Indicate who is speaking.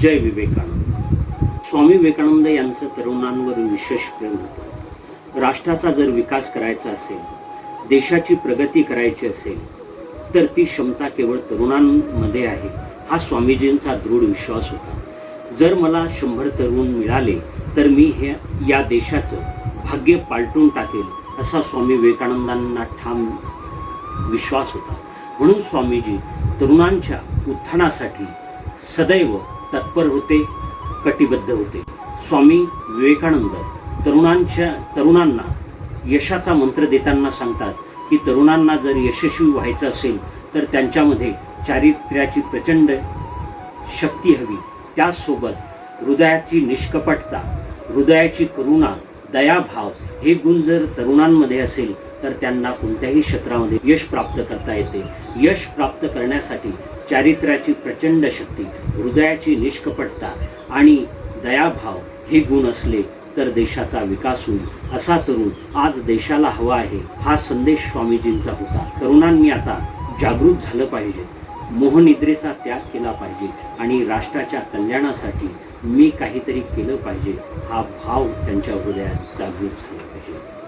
Speaker 1: जय विवेकानंद. स्वामी विवेकानंद यांचं तरुणांवर विशेष प्रेम होतं. राष्ट्राचा जर विकास करायचा असेल देशाची प्रगती करायची असेल तर ती क्षमता केवळ तरुणांमध्ये आहे हा स्वामीजींचा दृढ विश्वास होता. जर मला शंभर तरुण मिळाले तर मी हे या देशाचं भाग्य पालटून टाकेल असा स्वामी विवेकानंदांना ठाम विश्वास होता. म्हणून स्वामीजी तरुणांच्या उत्थानासाठी सदैव तत्पर होते कटिबद्ध होते. स्वामी विवेकानंद तरुणांच्या तरुणांना यशाचा मंत्र देताना सांगतात की तरुणांना जर यशस्वी व्हायचं असेल तर त्यांच्यामध्ये चारित्र्याची प्रचंड शक्ती हवी. त्याचसोबत हृदयाची निष्कपटता हृदयाची करुणा दयाभाव हे गुण जर तरुणांमध्ये असेल तर त्यांना कोणत्याही क्षेत्रामध्ये यश प्राप्त करता येते. यश प्राप्त करण्यासाठी चारित्र्याची प्रचंड शक्ती हृदयाची निष्कपटता आणि दयाभाव हे गुण असले तर देशाचा विकास होईल असा तरुण आज देशाला हवा आहे हा संदेश स्वामीजींचा होता. तरुणांनी आता जागृत झालं पाहिजे. मोहनिद्रेचा त्याग केला पाहिजे आणि राष्ट्राच्या कल्याणासाठी मी काहीतरी केलं पाहिजे हा भाव त्यांच्या हृदयात जागृत झाला पाहिजे.